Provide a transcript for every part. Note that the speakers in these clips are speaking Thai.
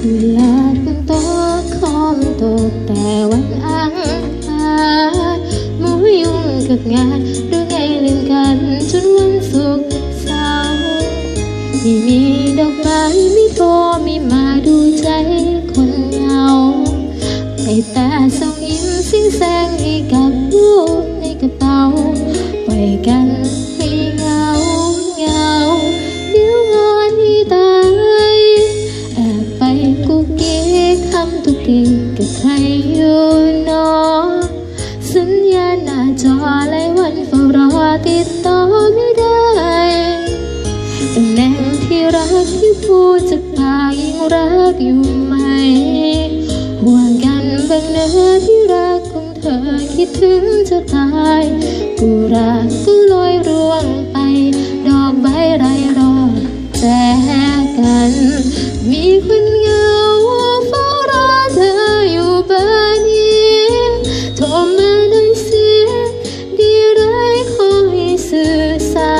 กุหลาบเป็นโต๊ะคอมตกแต่วัน ไปแต่ส่งยิ้มสิ้งแสงให้กับรูปในกระเป๋าปล่อยกันให้เหงาเหงาเดี๋ยวงอนให้ตายแอบไปกุกกิ๊กทำทุกทีกับใครอยู่นอสัญญาหน้าจอหลายวันเฝ้ารอติดต่อไม่ได้ตำแหน่งที่รักที่พูดจากปากยังรักอยู่ไหมห่วงกัน งเนื้อที่รักของเธอคิดถึงจะตายกูรักก็ลอยร่วงไป ดอกใบไรรอดแต่กัน มีคนเงาเฝ้ารอเธออยู่บ้านนี้โทรมาหน่อยสิดีไรขอให้สื่อสา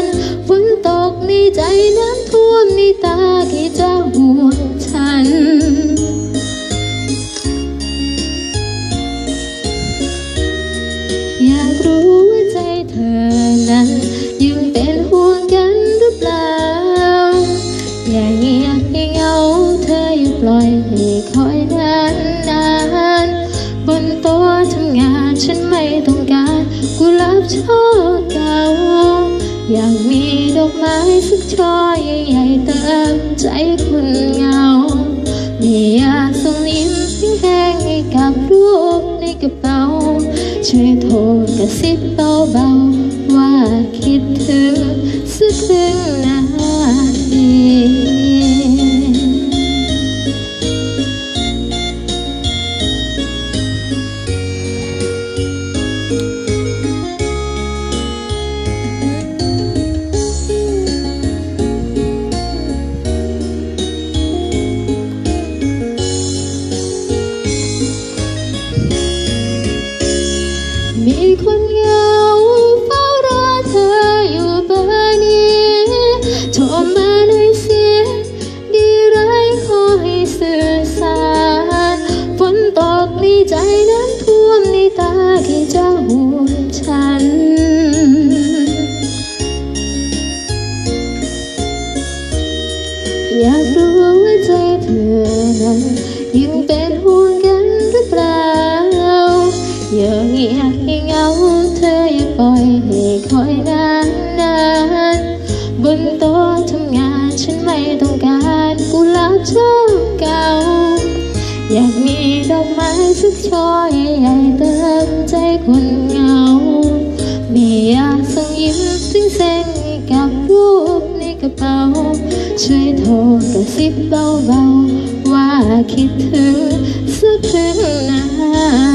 รฝนตกในใจน้ำท่วมในตาที่จะห่ว อย่าเงียบเงาเธออย่าปล่อยให้คอยนานนานบนโต๊ะทำงานฉันไม่ต้องการกุหลาบช่อเก่าอยากมีดอกไม้สักช่อใหญ่ๆเติมใจคนเหงาไม่อยากส่งยิ้มแห้งให้กับรูปในกระเป๋าช่วยโทรกระซิบเบาๆว่าคิดถึงสักครึ่งนา คนเหงาเฝ้ารอเธออยู่เบอร์นี้โทรมาหน่อยสิดีไรขอให้สื่อสารฝนตกในใจน้ำท่วมในตาที่จะห่วงฉันอยากรู้ว่าใจเธอนั้นยังเป็น อเงียบให้เหงาเธออย่าปล่อยให้คอยนานนานบนโต๊ะทำงานฉันไม่ต้องการกุหลาบช่อเก่า อยากมีดอกไม้สักช่อใหญ่ๆเติมใจคนเหงา ไม่อยากส่งยิ้มสิ้งแสงให้กับรูปในกระเป๋า ช่วยโทรกระซิบเบาๆ ว่าคิดถึงสักครึ่งนา